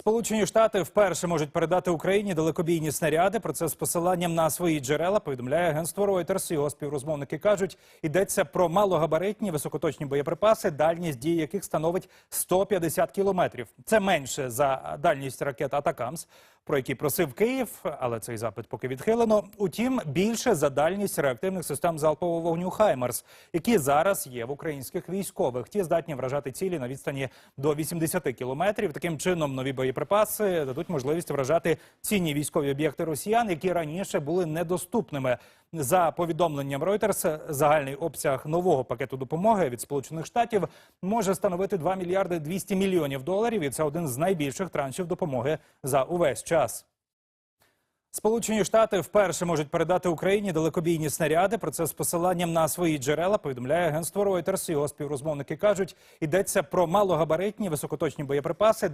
Сполучені Штати вперше можуть передати Україні далекобійні снаряди. Про це з посиланням на свої джерела повідомляє агентство Reuters. Його співрозмовники кажуть, йдеться про малогабаритні високоточні боєприпаси, дальність дії яких становить 150 кілометрів. Це менше за дальність ракет Атакамс, про які просив Київ, але цей запит поки відхилено. Утім, більше за дальність реактивних систем залпового вогню Хаймерс, які зараз є в українських військових. Ті здатні вражати цілі на відстані до 80 кілометрів. Таким чином, нові боєприпаси дадуть можливість вражати цінні військові об'єкти росіян, які раніше були недоступними. За повідомленням Reuters, загальний обсяг нового пакету допомоги від Сполучених Штатів може становити 2 мільярди 200 мільйонів доларів, і це один з найбільших траншів допомоги за увесь час. Сполучені Штати вперше можуть передати Україні далекобійні снаряди. Про це з посиланням на свої джерела повідомляє агентство Reuters. Його співрозмовники кажуть, йдеться про малогабаритні високоточні боєприпаси,